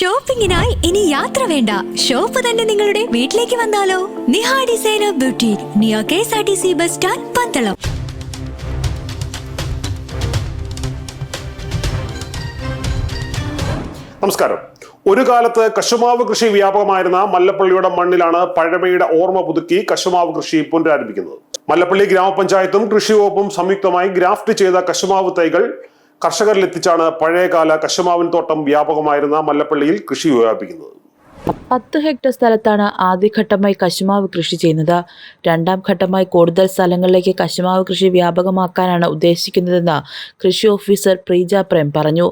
ഷോപ്പിംഗിനായി ഇനി യാത്ര വേണ്ട. ഷോപ്പ് തന്നെ നിങ്ങളുടെ വീട്ടിലേക്ക് വന്നാലോ? Niha designer beauty near K S R T C bus stand Pandalam. നമസ്കാരം. ഒരു കാലത്ത് കശുമാവ് കൃഷി വ്യാപകമായിരുന്ന മല്ലപ്പള്ളിയുടെ മണ്ണിലാണ് പഴമയുടെ ഓർമ്മ പുതുക്കി കശുമാവ് കൃഷി പുനരാരംഭിക്കുന്നത്. മല്ലപ്പള്ളി ഗ്രാമപഞ്ചായത്തും കൃഷി വകുപ്പും സംയുക്തമായി ഗ്രാഫ്റ്റ് ചെയ്ത കശുമാവ് തൈകൾ കർഷകരിലെത്തിച്ചാണ് പഴയകാല കശുമാവിൻ തോട്ടം വ്യാപകമായിരുന്ന മല്ലപ്പള്ളിയിൽ കൃഷി വ്യാപിക്കുന്നത്. പത്ത് ഹെക്ടർ സ്ഥലത്താണ് ആദ്യഘട്ടമായി കശുമാവ് കൃഷി ചെയ്യുന്നത്. രണ്ടാം ഘട്ടമായി കൂടുതൽ സ്ഥലങ്ങളിലേക്ക് കശുമാവ് കൃഷി വ്യാപകമാക്കാനാണ് ഉദ്ദേശിക്കുന്നതെന്ന് കൃഷി ഓഫീസർ പ്രീജ പ്രേം പറഞ്ഞു.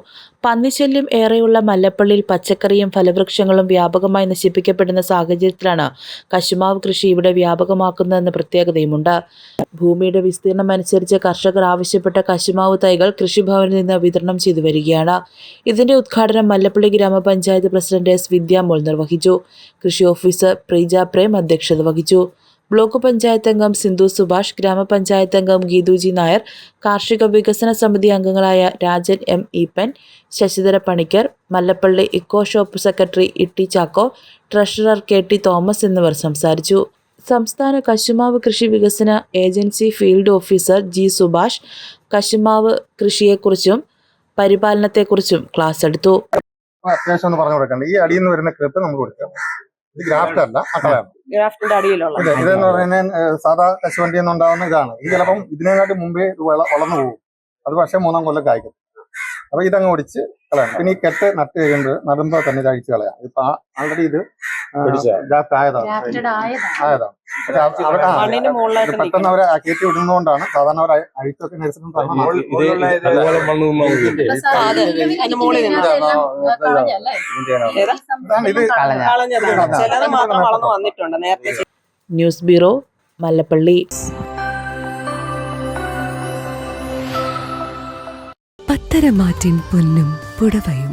പന്നിശല്യം ഏറെയുള്ള മല്ലപ്പള്ളിയിൽ പച്ചക്കറിയും ഫലവൃക്ഷങ്ങളും വ്യാപകമായി നശിപ്പിക്കപ്പെടുന്ന സാഹചര്യത്തിലാണ് കശുമാവ് കൃഷി ഇവിടെ വ്യാപകമാക്കുന്നതെന്ന പ്രത്യേകതയുമുണ്ട്. ഭൂമിയുടെ വിസ്തീർണം അനുസരിച്ച് കർഷകർ ആവശ്യപ്പെട്ട കശുമാവ് തൈകൾ കൃഷിഭവനിൽ നിന്ന് വിതരണം ചെയ്തു വരികയാണ്. ഇതിന്റെ ഉദ്ഘാടനം മല്ലപ്പള്ളി ഗ്രാമപഞ്ചായത്ത് പ്രസിഡന്റ് എസ് വിദ്യാമോൾ നിർവഹിച്ചു. കൃഷി ഓഫീസർ പ്രീജ പ്രേം അധ്യക്ഷത വഹിച്ചു. ബ്ലോക്ക് പഞ്ചായത്ത് അംഗം സിന്ധു സുഭാഷ് ഗ്രാമപഞ്ചായത്ത് അംഗം ഗീതുജി നായർ കാർഷിക വികസന സമിതി അംഗങ്ങളായ Rajan M Eapen Sasidhara Panicker Mallappally eco shop secretary Itty Chacko treasurer K T Thomas എന്നിവർ സംസാരിച്ചു. സംസ്ഥാന കശുമാവ് കൃഷി വികസന agency field officer G Subhash കശുമാവ് കൃഷിയെക്കുറിച്ചും പരിപാലനത്തെക്കുറിച്ചും ക്ലാസ് എടുത്തു. അത്യാവശ്യം ഒന്ന് പറഞ്ഞു കൊടുക്കണ്ട. ഈ അടിയിൽ നിന്ന് വരുന്ന കൃപ്പ് നമുക്ക് കൊടുക്കാം. ഗ്രാഫ്റ്റ് അല്ല അട്ടയാണ് ഗ്രാഫ്റ്റിന്റെ അടിയിലുള്ള. ഇത് ഇതെന്ന് പറയുന്നത് സാധാ കശുവണ്ടി ഉണ്ടാവുന്ന ഇതാണ്. ഇത് ചിലപ്പം ഇതിനെക്കാട്ടി മുമ്പേ ഇത് വള- വളർന്നു പോകും. അത് പക്ഷേ മൂന്നാം കൊല്ലം കായ്ക്കും അപ്പൊ ഇതങ്ങ് ഒടിച്ച് കളയാം പിന്നെ ഈ കെട്ട് നട്ട് കഴിയുമ്പോൾ നടുമ്പോ തന്നെ ഇത് അഴിച്ച് കളയാം. ഇപ്പൊ ആൾറെഡി ഇത് ആയതാണ് പെട്ടെന്ന് അവരെ കയറ്റി വിടുന്നതുകൊണ്ടാണ് സാധാരണ അവർ വന്നിട്ടുണ്ട്. News bureau Mallappally. പത്തരമാറ്റിൻ പൊന്നും പുടവയും.